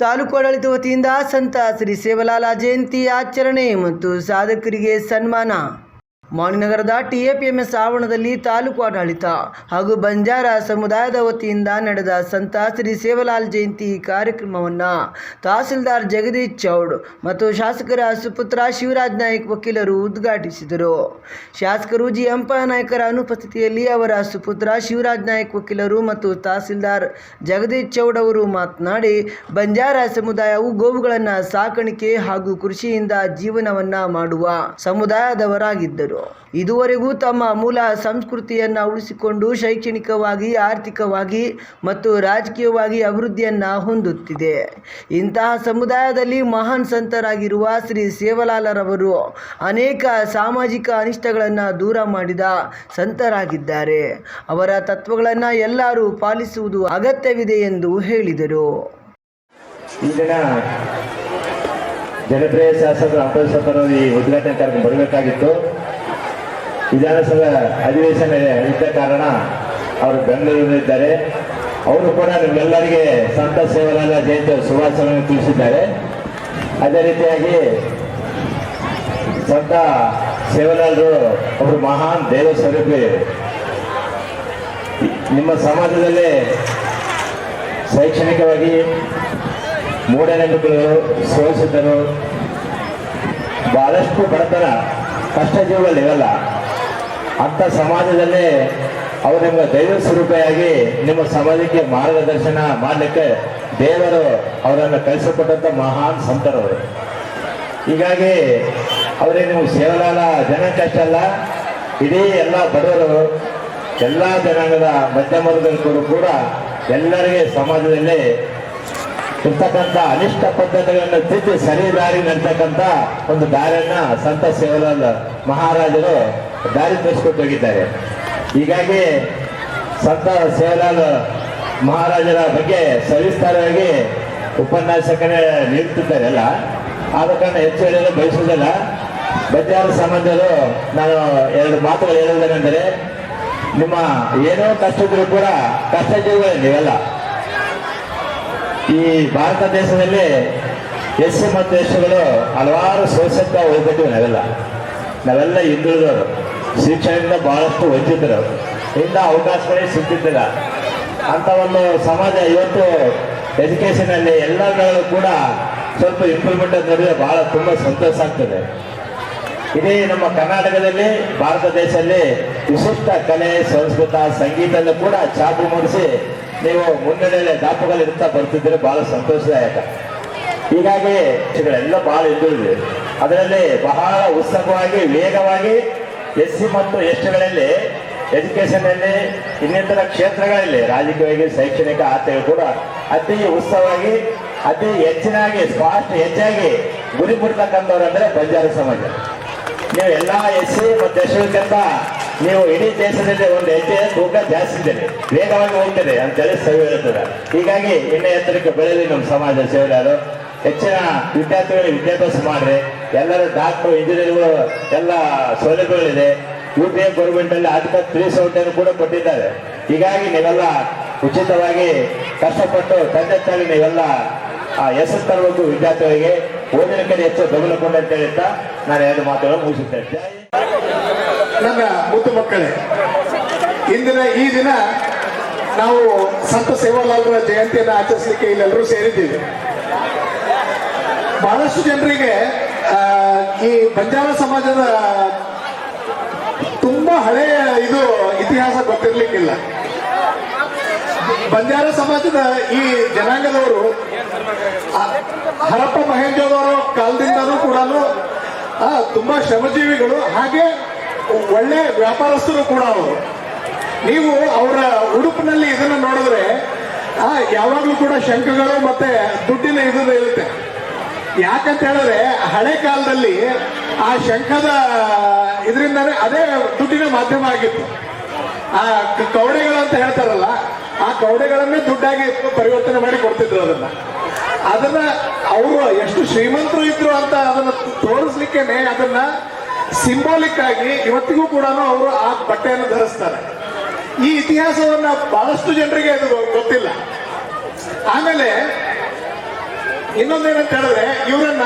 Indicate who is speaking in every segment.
Speaker 1: ತಾಲೂಕು ಆಡಳಿತ ವತಿಯಿಂದ ಸಂತ ಶ್ರೀ ಸೇವಲಾಲ ಜಯಂತಿ ಆಚರಣೆ ಮತ್ತು ಸಾಧಕರಿಗೆ ಸನ್ಮಾನ. ಮಾಣಿನಗರದ ಟಿಎಪಿಎಂಎಸ್ ಆವರಣದಲ್ಲಿ ತಾಲೂಕು ಆಡಳಿತ ಹಾಗೂ ಬಂಜಾರ ಸಮುದಾಯದ ವತಿಯಿಂದ ನಡೆದ ಸಂತ ಶ್ರೀ ಸೇವಲಾಲ್ ಜಯಂತಿ ಕಾರ್ಯಕ್ರಮವನ್ನು ತಹಸೀಲ್ದಾರ್ ಜಗದೀಶ್ ಚೌಡ್ ಮತ್ತು ಶಾಸಕರ ಸುಪುತ್ರ ಶಿವರಾಜ್ ನಾಯಕ್ ವಕೀಲರು ಉದ್ಘಾಟಿಸಿದರು. ಶಾಸಕರು ಜಿ ನಾಯಕರ ಅನುಪಸ್ಥಿತಿಯಲ್ಲಿ ಅವರ ಸುಪುತ್ರ ಶಿವರಾಜ್ ನಾಯಕ್ ವಕೀಲರು ಮತ್ತು ತಹಸೀಲ್ದಾರ್ ಜಗದೀಶ್ ಚೌಡ್ ಅವರು ಮಾತನಾಡಿ, ಬಂಜಾರ ಸಮುದಾಯವು ಗೋವುಗಳನ್ನು ಸಾಕಾಣಿಕೆ ಹಾಗೂ ಕೃಷಿಯಿಂದ ಜೀವನವನ್ನ ಮಾಡುವ ಸಮುದಾಯದವರಾಗಿದ್ದರು. ಇದುವರೆಗೂ ತಮ್ಮ ಮೂಲ ಸಂಸ್ಕೃತಿಯನ್ನು ಉಳಿಸಿಕೊಂಡು ಶೈಕ್ಷಣಿಕವಾಗಿ, ಆರ್ಥಿಕವಾಗಿ ಮತ್ತು ರಾಜಕೀಯವಾಗಿ ಅಭಿವೃದ್ಧಿಯನ್ನು ಹೊಂದುತ್ತಿದೆ. ಇಂತಹ ಸಮುದಾಯದಲ್ಲಿ ಮಹಾನ್ ಸಂತರಾಗಿರುವ ಶ್ರೀ ಸೇವಲಾಲರವರು ಅನೇಕ ಸಾಮಾಜಿಕ ಅನಿಷ್ಟಗಳನ್ನು ದೂರ ಮಾಡಿದ ಸಂತರಾಗಿದ್ದಾರೆ. ಅವರ ತತ್ವಗಳನ್ನು ಎಲ್ಲರೂ ಪಾಲಿಸುವುದು ಅಗತ್ಯವಿದೆ ಎಂದು ಹೇಳಿದರು.
Speaker 2: ಜನಪ್ರಿಯ ಶಾಸಕರು ಈ ಉದ್ಘಾಟನೆ ಕಾರ್ಯಕ್ರಮ ಬರಬೇಕಾಗಿತ್ತು. ವಿಧಾನಸಭಾ ಅಧಿವೇಶನ ಇದ್ದ ಕಾರಣ ಅವರು ಬೆಂಗಳೂರಿನಲ್ಲಿದ್ದಾರೆ. ಅವರು ಕೂಡ ನಿಮ್ಮೆಲ್ಲರಿಗೆ ಸಂತ ಸೇವಲಾಲ ಜಯಂತಿ ಶುಭಾಶಯವನ್ನು ತಿಳಿಸಿದ್ದಾರೆ. ಅದೇ ರೀತಿಯಾಗಿ ಸಂತ ಸೇವಲಾಲರು ಒಬ್ಬರು ಮಹಾನ್ ದೇವ ಸ್ವರೂಪಿ ನಿಮ್ಮ ಸಮಾಜದಲ್ಲಿ ಶೈಕ್ಷಣಿಕವಾಗಿ ಮೂಢನಂಬಿಕೆಗಳು ಶೋಷಿತರು ಬಹಳಷ್ಟು ಬಡತನ ಕಷ್ಟ ಜೀವಗಳು ಇರಲ್ಲ ಅಂಥ ಸಮಾಜದಲ್ಲೇ ಅವರು ನಿಮ್ಮ ದೈವ ಸ್ವರೂಪಿಯಾಗಿ ನಿಮ್ಮ ಸಮಾಜಕ್ಕೆ ಮಾರ್ಗದರ್ಶನ ಮಾಡಲಿಕ್ಕೆ ದೇವರು ಅವರನ್ನು ಕಳಿಸಿಕೊಟ್ಟಂಥ ಮಹಾನ್ ಸಂತರವರು ಹೀಗಾಗಿ ಅವರೇ ನೀವು ಸೇವಲಾಲ ಜನಕ್ಕೆ ಅಲ್ಲ ಇಡೀ ಎಲ್ಲ ಬಡವರು, ಎಲ್ಲ ಜನಾಂಗದ ಮಧ್ಯಮ ವರ್ಗದವರು ಕೂಡ ಎಲ್ಲರಿಗೆ ಸಮಾಜದಲ್ಲಿ ಇರ್ತಕ್ಕಂಥ ಅನಿಷ್ಟ ಪದ್ಧತಿಗಳನ್ನು ತಿದ್ದಿ ಸರಿ ದಾರಿ ನಡ್ತಕ್ಕಂಥ ಒಂದು ದಾರಿಯನ್ನ ಸಂತ ಸೇವಲಾಲ್ ಮಹಾರಾಜರು ದಾರಿ ತೋರಿಸ್ಕೊಂಡು ಹೋಗಿದ್ದಾರೆ. ಹೀಗಾಗಿ ಸಂತ ಸೇವಲಾಲ್ ಮಹಾರಾಜರ ಬಗ್ಗೆ ಸವಿಸ್ತಾರವಾಗಿ ಉಪನ್ಯಾಸಕನೇ ನೀಡುತ್ತಿದ್ದಾರೆಲ್ಲ ಆದ ಕಾರಣ ಹೆಚ್ಚು ಹೇಳಲು ಬಯಸುವುದಿಲ್ಲ. ಬಜಾರ ಸಮಾಜರು ನಾನು ಎರಡು ಮಾತುಗಳು ಹೇಳುವುದೇನೆಂದರೆ, ನಿಮ್ಮ ಏನೋ ಕಷ್ಟ ಕೂಡ ಕಷ್ಟ ಜೀವಗಳು ನೀವೆಲ್ಲ. ಈ ಭಾರತ ದೇಶದಲ್ಲಿ ಎಸ್ ಮತ್ತು ಎಸ್ಗಳು ಹಲವಾರು ಸೋಸತ್ತ ಹೋಗ್ಬಿಟ್ಟಿವೆ ನಾವೆಲ್ಲ. ನಾವೆಲ್ಲ ಹಿಂದುಳಿದವರು. ಶಿಕ್ಷಣದಿಂದ ಬಹಳಷ್ಟು ವಂಚಿತರು. ಇಂಥ ಅವಕಾಶಗಳೇ ಸಿಗ್ತಿದ್ದಿಲ್ಲ ಅಂತ ಒಂದು ಸಮಾಜ ಇವತ್ತು ಎಜುಕೇಶನ್ ಅಲ್ಲಿ ಎಲ್ಲಗಳು ಕೂಡ ಸ್ವಲ್ಪ ಇಂಪ್ರೂವ್ಮೆಂಟ್ ನೋಡಿದ್ರೆ ಬಹಳ ತುಂಬಾ ಸಂತೋಷ ಆಗ್ತದೆ. ಇದೇ ನಮ್ಮ ಕರ್ನಾಟಕದಲ್ಲಿ, ಭಾರತ ದೇಶದಲ್ಲಿ ವಿಶಿಷ್ಟ ಕಲೆ, ಸಂಸ್ಕೃತ ಸಂಗೀತದಲ್ಲೂ ಕೂಡ ಚಾಪು ಮೂಡಿಸಿ ನೀವು ಮುನ್ನಡೆಯಲ್ಲಿ ದಾಪುಗಳು ಇರ್ತಾ ಬರ್ತಿದ್ರೆ ಬಹಳ ಸಂತೋಷದಾಯಕ. ಹೀಗಾಗಿ ಎಲ್ಲ ಬಹಳ ಹಿಂದುಳಿದೆ ಅದರಲ್ಲಿ ಬಹಳ ಉತ್ಸುಕವಾಗಿ ವೇಗವಾಗಿ ಎಸ್ ಸಿ ಮತ್ತು ಎಸ್ಟಿಗಳಲ್ಲಿ ಎಜುಕೇಶನ್ ಅಲ್ಲಿ ಇನ್ನಿತರ ಕ್ಷೇತ್ರಗಳಲ್ಲಿ ರಾಜಕೀಯವಾಗಿ ಶೈಕ್ಷಣಿಕ ಆತೆಯು ಕೂಡ ಅತಿ ಉತ್ಸವವಾಗಿ, ಅತಿ ಹೆಚ್ಚಿನಾಗಿ ಸ್ಪಾಸ್ಟ್ ಹೆಚ್ಚಾಗಿ ಗುರಿ ಮುಟ್ತಕ್ಕಂಥವ್ರು ಅಂದ್ರೆ ಬಂಜಾರ ಸಮಾಜ. ನೀವು ಎಲ್ಲ ಎಸ್ ಸಿ ಮತ್ತು ಎಸ್ಟಿಗಿಂತ ನೀವು ಇಡೀ ದೇಶದಲ್ಲಿ ಒಂದು ಹೆಜ್ಜೆ ತೂಕ ಜಾಸ್ತಿ ಇದೆ ವೇಗವಾಗಿ ಹೋಗ್ತದೆ ಅಂತೇಳಿ ಸವಿ ಹೇಳ್ತದೆ ಹೀಗಾಗಿ ಇನ್ನೇ ಎತ್ತರಕ್ಕೆ ಬೆಳೆಯಲಿ ನಮ್ಮ ಸಮಾಜ ಸೇವೆಯಾರು ಹೆಚ್ಚಿನ ವಿದ್ಯಾರ್ಥಿಗಳಿಗೆ ವಿದ್ಯಾಭ್ಯಾಸ ಮಾಡ್ರಿ ಎಲ್ಲರೂ ಡಾಕ್ಟ್ರು ಇಂಜಿನಿಯರ್ಗಳು ಎಲ್ಲ ಸೌಲಭ್ಯಗಳಿದೆ. ಯು ಪಿ ಎ ಗೌರ್ಮೆಂಟ್ ಅಲ್ಲಿ ಆರ್ಟಿಕಲ್ ತ್ರೀ ಸೆವೆಂಟಿಯನ್ನು ಕೂಡ ಕೊಟ್ಟಿದ್ದಾರೆ. ಹೀಗಾಗಿ ನೀವೆಲ್ಲ ಉಚಿತವಾಗಿ ಕಷ್ಟಪಟ್ಟು ತಂದೆ ತಾಯಿ ನೀವೆಲ್ಲ ಹೆಸರು ತರಬೇಕು ವಿದ್ಯಾರ್ಥಿಗಳಿಗೆ. ಓದಿನ ಕಡೆ ಹೆಚ್ಚು ಗಮನ ಅಂತ ಹೇಳ್ತಾ ನಾನು ಎರಡು ಮಾತುಗಳನ್ನು ಮುಗಿಸುತ್ತೇನೆ.
Speaker 3: ನನ್ನ ಮುದ್ದು ಮಕ್ಕಳೇ, ಇಂದಿನ ಈ ದಿನ ನಾವು ಸಂತ ಸೇವಾಲಾಲ್ರ ಜಯಂತಿಯನ್ನು ಆಚರಿಸಲಿಕ್ಕೆ ಇಲ್ಲೆಲ್ಲರೂ ಸೇರಿದ್ದೀವಿ. ಬಹಳಷ್ಟು ಜನರಿಗೆ ಈ ಬಂಜಾರ ಸಮಾಜದ ತುಂಬಾ ಹಳೆಯ ಇದು ಇತಿಹಾಸ ಗೊತ್ತಿರ್ಲಿಕ್ಕಿಲ್ಲ. ಬಂಜಾರ ಸಮಾಜದ ಈ ಜನಾಂಗದವರು ಹರಪ್ಪ ಮಹೇಂದ್ರದವರ ಕಾಲದಿಂದಲೂ ಕೂಡ ತುಂಬಾ ಶ್ರಮಜೀವಿಗಳು, ಹಾಗೆ ಒಳ್ಳೆ ವ್ಯಾಪಾರಸ್ಥರು ಕೂಡ ಅವರು. ನೀವು ಅವರ ಉಡುಪಿನಲ್ಲಿ ಇದನ್ನು ನೋಡಿದ್ರೆ ಯಾವಾಗಲೂ ಯಾವಾಗ್ಲೂ ಕೂಡ ಶಂಕಗಳು ಮತ್ತೆ ದುಡ್ಡಿನ ಇದು ಇರುತ್ತೆ. ಯಾಕಂತ ಹೇಳಿದ್ರೆ ಹಳೆ ಕಾಲದಲ್ಲಿ ಆ ಶಂಖದ ಇದರಿಂದಾನೇ ಅದೇ ದುಡ್ಡಿನ ಮಾಧ್ಯಮ ಆಗಿತ್ತು. ಆ ಕವಡೆಗಳು ಅಂತ ಹೇಳ್ತಾರಲ್ಲ, ಆ ಕೌಡೆಗಳನ್ನೇ ದುಡ್ಡಾಗಿ ಪರಿವರ್ತನೆ ಮಾಡಿ ಕೊಡ್ತಿದ್ರು ಅದನ್ನ. ಅದನ್ನ ಅವರು ಎಷ್ಟು ಶ್ರೀಮಂತರು ಇದ್ರು ಅಂತ ಅದನ್ನ ತೋರಿಸ್ಲಿಕ್ಕೇನೆ ಅದನ್ನ ಸಿಂಬಾಲಿಕ್ ಆಗಿ ಇವತ್ತಿಗೂ ಕೂಡ ಅವರು ಆ ಬಟ್ಟೆಯನ್ನು ಧರಿಸ್ತಾರೆ. ಈ ಇತಿಹಾಸವನ್ನ ಬಹಳಷ್ಟು ಜನರಿಗೆ ಅದು ಗೊತ್ತಿಲ್ಲ. ಆಮೇಲೆ ಇನ್ನೊಂದೇನಂತ ಹೇಳಿದ್ರೆ ಇವರನ್ನ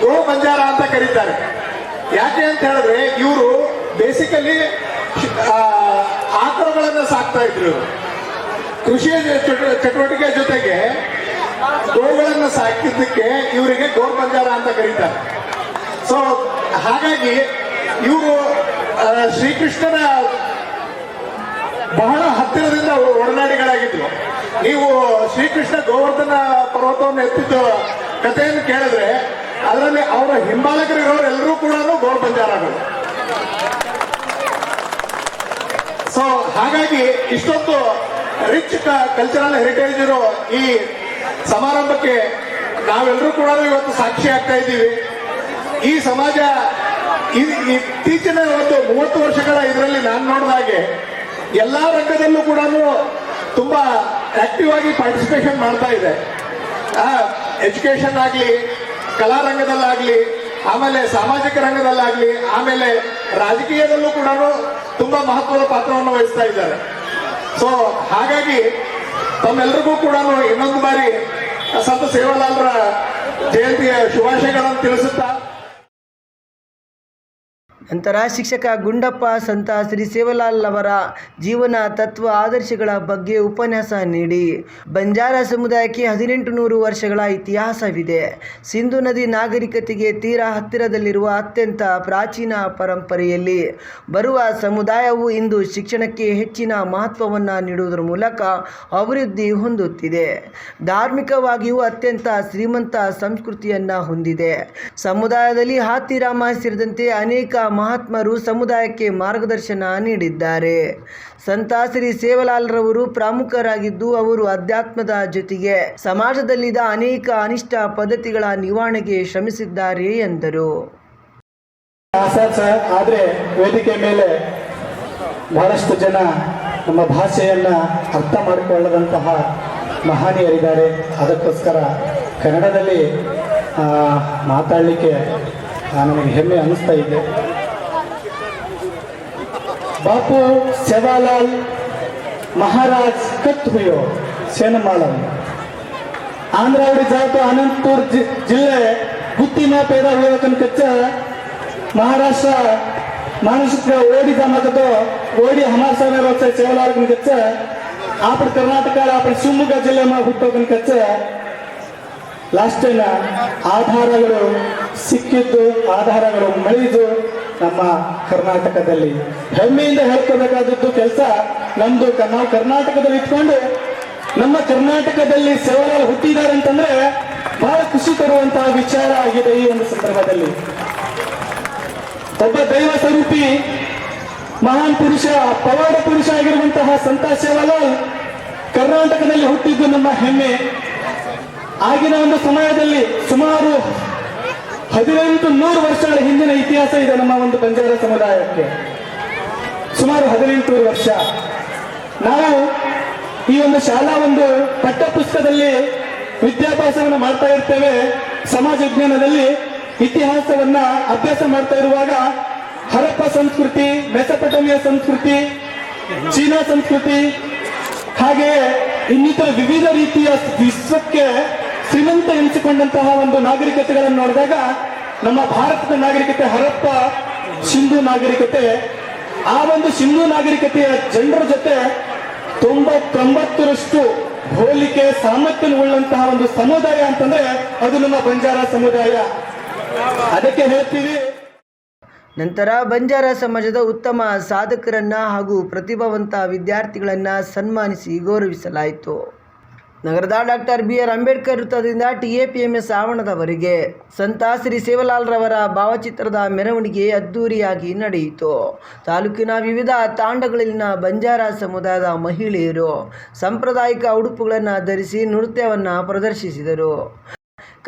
Speaker 3: ಗೋ ಬಂಜಾರ ಅಂತ ಕರೀತಾರೆ. ಯಾಕೆ ಅಂತ ಹೇಳಿದ್ರೆ ಇವರು ಬೇಸಿಕಲಿ ಆಕಳುಗಳನ್ನ ಸಾಕ್ತಾ ಇದ್ರು ಕೃಷಿ ಚಟು- ಚಟುವಟಿಕೆ ಜೊತೆಗೆ ಗೋಗಳನ್ನ ಸಾಕಿದ್ದಕ್ಕೆ ಇವರಿಗೆ ಗೋ ಬಂಜಾರ ಅಂತ ಕರೀತಾರೆ. ಸೊ ಹಾಗಾಗಿ ಇವರು ಶ್ರೀಕೃಷ್ಣನ ಬಹಳ ಹತ್ತಿರದಿಂದ ಒಡನಾಡಿಗಳಾಗಿದ್ರು. ನೀವು ಶ್ರೀಕೃಷ್ಣ ಗೋವರ್ಧನ ಪರ್ವತವನ್ನು ಎತ್ತಿದ್ದ ಕಥೆಯನ್ನು ಕೇಳಿದ್ರೆ ಅದರಲ್ಲಿ ಅವರ ಹಿಂಬಾಲಕರಿರೋರು ಎಲ್ಲರೂ ಕೂಡ ಗೋಲ್ ಬಂಜಾರಗಳು ಸೊ ಹಾಗಾಗಿ ಇಷ್ಟೊಂದು ರಿಚ್ ಕಲ್ಚರಲ್ ಹೆರಿಟೇಜ್ ಇರೋ ಈ ಸಮಾರಂಭಕ್ಕೆ ನಾವೆಲ್ಲರೂ ಕೂಡ ಇವತ್ತು ಸಾಕ್ಷಿ ಆಗ್ತಾ ಇದ್ದೀವಿ. ಈ ಸಮಾಜ ಇತ್ತೀಚಿನ ಒಂದು ಮೂವತ್ತು ವರ್ಷಗಳ ಇದರಲ್ಲಿ ನಾನು ನೋಡಿದ ಹಾಗೆ ಎಲ್ಲಾ ರಂಗದಲ್ಲೂ ಕೂಡ ತುಂಬಾ ಆಕ್ಟಿವ್ ಆಗಿ ಪಾರ್ಟಿಸಿಪೇಷನ್ ಮಾಡ್ತಾ ಇದೆ. ಎಜುಕೇಶನ್ ಆಗಲಿ, ಕಲಾ ರಂಗದಲ್ಲಾಗ್ಲಿ, ಆಮೇಲೆ ಸಾಮಾಜಿಕ ರಂಗದಲ್ಲಾಗಲಿ, ಆಮೇಲೆ ರಾಜಕೀಯದಲ್ಲೂ ಕೂಡ ತುಂಬಾ ಮಹತ್ವದ ಪಾತ್ರವನ್ನು ವಹಿಸ್ತಾ ಇದ್ದಾರೆ. ಸೊ ಹಾಗಾಗಿ ತಮ್ಮೆಲ್ಲರಿಗೂ ಕೂಡ ಇನ್ನೊಂದು ಬಾರಿ ಸಂತ ಸೇವಾಲಾಲ್ರ ಜಯಂತಿಯ ಶುಭಾಶಯಗಳನ್ನು ತಿಳಿಸುತ್ತಾ
Speaker 1: ನಂತರ ಶಿಕ್ಷಕ ಗುಂಡಪ್ಪ ಸಂತ ಶ್ರೀ ಸೇವಲಾಲ್ ಅವರ ಜೀವನ, ತತ್ವ, ಆದರ್ಶಗಳ ಬಗ್ಗೆ ಉಪನ್ಯಾಸ ನೀಡಿ. ಬಂಜಾರ ಸಮುದಾಯಕ್ಕೆ ಹದಿನೆಂಟು ನೂರು ವರ್ಷಗಳ ಇತಿಹಾಸವಿದೆ. ಸಿಂಧು ನದಿ ನಾಗರಿಕತೆಗೆ ತೀರಾ ಹತ್ತಿರದಲ್ಲಿರುವ ಅತ್ಯಂತ ಪ್ರಾಚೀನ ಪರಂಪರೆಯಲ್ಲಿ ಬರುವ ಸಮುದಾಯವು ಇಂದು ಶಿಕ್ಷಣಕ್ಕೆ ಹೆಚ್ಚಿನ ಮಹತ್ವವನ್ನು ನೀಡುವುದರ ಮೂಲಕ ಅಭಿವೃದ್ಧಿ ಹೊಂದುತ್ತಿದೆ. ಧಾರ್ಮಿಕವಾಗಿಯೂ ಅತ್ಯಂತ ಶ್ರೀಮಂತ ಸಂಸ್ಕೃತಿಯನ್ನು ಹೊಂದಿದೆ. ಸಮುದಾಯದಲ್ಲಿ ಹಾತಿರಾಮ ಸೇರಿದಂತೆ ಅನೇಕ ಮಹಾತ್ಮರು ಸಮುದಾಯಕ್ಕೆ ಮಾರ್ಗದರ್ಶನ ನೀಡಿದ್ದಾರೆ. ಸಂತ ಶ್ರೀ ಸೇವಲಾಲ್ರವರು ಪ್ರಮುಖರಾಗಿದ್ದು ಅವರು ಅಧ್ಯಾತ್ಮದ ಜೊತೆಗೆ ಸಮಾಜದಲ್ಲಿದ್ದ ಅನೇಕ ಅನಿಷ್ಟ ಪದ್ಧತಿಗಳ ನಿವಾರಣೆಗೆ ಶ್ರಮಿಸಿದ್ದಾರೆ ಎಂದರು.
Speaker 4: ಆದರೆ ವೇದಿಕೆ ಮೇಲೆ ಬಹಳಷ್ಟು ಜನ ನಮ್ಮ ಭಾಷೆಯನ್ನ ಅರ್ಥ ಮಾಡಿಕೊಳ್ಳದಂತಹ ಮಹಾನೀಯರಿದ್ದಾರೆ. ಅದಕ್ಕೋಸ್ಕರ ಕನ್ನಡದಲ್ಲಿ ಮಾತಾಡಲಿಕ್ಕೆ ನಮಗೆ ಹೆಮ್ಮೆ ಅನ್ನಿಸ್ತಾ ಇದೆ. ಬಾಪು ಸೇವಾಲಾಲ್ ಮಹಾರಾಜ್ ಕತ್ ಹುಯೋ ಸೇನಮಾಳಂ आंध्रावडी जाओ तो अनंतपुर जि, जिले गुत्ती में पैदा हुए कन कच्चा महाराष्ट्र मानुष का ओडी जमा तो ओडी हमारे समय रोज सेवलार कन कच्चा आपण कर्नाटक आपण ಶಿವಮೊಗ್ಗ ಜಿಲ್ಲೆ में ಹುಟ್ಟೋ ಕನ್ ಕಚ್ಚ ಲಾಸ್ಟ್ ಆಧಾರಗಳು ಸಿಕ್ಕಿದ್ದು ಆಧಾರಗಳು ಮಳಿದು ನಮ್ಮ ಕರ್ನಾಟಕದಲ್ಲಿ. ಹೆಮ್ಮೆಯಿಂದ ಹೇಳ್ಕೋಬೇಕಾದದ್ದು ಕೆಲಸ ನಮ್ದು ನಾವು ಕರ್ನಾಟಕದಲ್ಲಿ ಇಟ್ಕೊಂಡು ನಮ್ಮ ಕರ್ನಾಟಕದಲ್ಲಿ ಸೇವಲಾಲ್ ಹುಟ್ಟಿದ್ದಾರೆ ಅಂತಂದ್ರೆ ಬಹಳ ಖುಷಿ ತರುವಂತಹ ವಿಚಾರ ಆಗಿದೆ ಈ ಒಂದು ಸಂದರ್ಭದಲ್ಲಿ. ಒಬ್ಬ ದೈವ ಸ್ವರೂಪಿ, ಮಹಾನ್ ಪುರುಷ, ಪವಾಡ ಪುರುಷ ಆಗಿರುವಂತಹ ಸಂತ ಸೇವಾಲಾಲ್ ಕರ್ನಾಟಕದಲ್ಲಿ ಹುಟ್ಟಿದ್ದು ನಮ್ಮ ಹೆಮ್ಮೆ. ಆಗಿನ ಒಂದು ಸಮಯದಲ್ಲಿ ಸುಮಾರು ಹದಿನೆಂಟು ನೂರು ವರ್ಷಗಳ ಹಿಂದಿನ ಇತಿಹಾಸ ಇದೆ ನಮ್ಮ ಒಂದು ಬಂಜಾರ ಸಮುದಾಯಕ್ಕೆ. ಸುಮಾರು ಹದಿನೆಂಟು ವರ್ಷ. ನಾವು ಈ ಒಂದು ಶಾಲಾ ಒಂದು ಪಠ್ಯಪುಸ್ತಕದಲ್ಲಿ ವಿದ್ಯಾಭ್ಯಾಸವನ್ನು ಮಾಡ್ತಾ ಇರ್ತೇವೆ. ಸಮಾಜ ವಿಜ್ಞಾನದಲ್ಲಿ ಇತಿಹಾಸವನ್ನ ಅಭ್ಯಾಸ ಮಾಡ್ತಾ ಇರುವಾಗ ಹರಪ್ಪ ಸಂಸ್ಕೃತಿ, ಮೆಸಪಟಮಿಯ ಸಂಸ್ಕೃತಿ, ಚೀನಾ ಸಂಸ್ಕೃತಿ, ಹಾಗೆಯೇ ಇನ್ನಿತರ ವಿವಿಧ ರೀತಿಯ ವಿಶ್ವಕ್ಕೆ ಶ್ರೀಮಂತ ಎನಿಸಿಕೊಂಡಂತಹ ಒಂದು ನಾಗರಿಕತೆಗಳನ್ನು ನೋಡಿದಾಗ ನಮ್ಮ ಭಾರತದ ನಾಗರಿಕತೆ ಹರಪ್ಪ ಸಿಂಧು ನಾಗರಿಕತೆ, ಆ ಒಂದು ಸಿಂಧು ನಾಗರಿಕತೆಯ ಜನರ ಜೊತೆ ತೊಂಬತ್ತೊಂಬತ್ತರಷ್ಟು ಹೋಲಿಕೆ ಸಾಮರ್ಥ್ಯ ಉಳ್ಳಂತಹ ಒಂದು ಸಮುದಾಯ ಅಂತಂದ್ರೆ ಅದು ನಮ್ಮ ಬಂಜಾರ ಸಮುದಾಯ. ಅದಕ್ಕೆ ಹೇಳ್ತೀವಿ.
Speaker 1: ನಂತರ ಬಂಜಾರ ಸಮಾಜದ ಉತ್ತಮ ಸಾಧಕರನ್ನ ಹಾಗೂ ಪ್ರತಿಭಾವಂತ ವಿದ್ಯಾರ್ಥಿಗಳನ್ನು ಸನ್ಮಾನಿಸಿ ಗೌರವಿಸಲಾಯಿತು. ನಗರದ ಡಾಕ್ಟರ್ ಬಿ ಆರ್ ಅಂಬೇಡ್ಕರ್ ವೃತ್ತದಿಂದ T A P M S ಆವರಣದವರೆಗೆ ಸಂತ ಶ್ರೀ ಸೇವಲಾಲ್ರವರ ಭಾವಚಿತ್ರದ ಮೆರವಣಿಗೆ ಅದ್ದೂರಿಯಾಗಿ ನಡೆಯಿತು. ತಾಲೂಕಿನ ವಿವಿಧ ತಾಂಡಗಳಲ್ಲಿನ ಬಂಜಾರ ಸಮುದಾಯದ ಮಹಿಳೆಯರು ಸಾಂಪ್ರದಾಯಿಕ ಉಡುಪುಗಳನ್ನು ಧರಿಸಿ ನೃತ್ಯವನ್ನು ಪ್ರದರ್ಶಿಸಿದರು.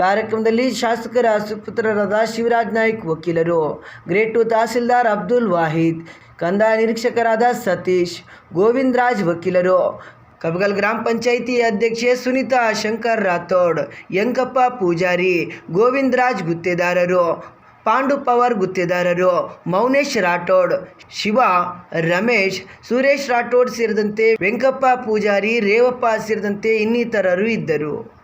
Speaker 1: ಕಾರ್ಯಕ್ರಮದಲ್ಲಿ ಶಾಸಕರ ಸುಪುತ್ರರಾದ ಶಿವರಾಜ್ ನಾಯ್ಕ್ ವಕೀಲರು, ಗ್ರೇಟ್ ತಹಸೀಲ್ದಾರ್ ಅಬ್ದುಲ್ ವಾಹಿದ್, ಕಂದಾಯ ನಿರೀಕ್ಷಕರಾದ ಸತೀಶ್, ಗೋವಿಂದರಾಜ್ ವಕೀಲರು ಕಬಗಲ್ ಗ್ರಾಮ ಪಂಚಾಯಿತಿ ಅಧ್ಯಕ್ಷೆ ಸುನೀತಾ ಶಂಕರ್ ರಾಥೋಡ್ ಯಂಕಪ್ಪ ಪೂಜಾರಿ, ಗೋವಿಂದರಾಜ್ ಗುತ್ತೇದಾರರು, ಪಾಂಡು ಪವರ್ ಗುತ್ತೇದಾರರು, ಮೌನೇಶ್ ರಾಠೋಡ್ ಶಿವ, ರಮೇಶ್, ಸುರೇಶ್ ರಾಠೋಡ್ ಸೇರಿದಂತೆ ವೆಂಕಪ್ಪ ಪೂಜಾರಿ, ರೇವಪ್ಪ ಸೇರಿದಂತೆ ಇನ್ನಿತರರು ಇದ್ದರು.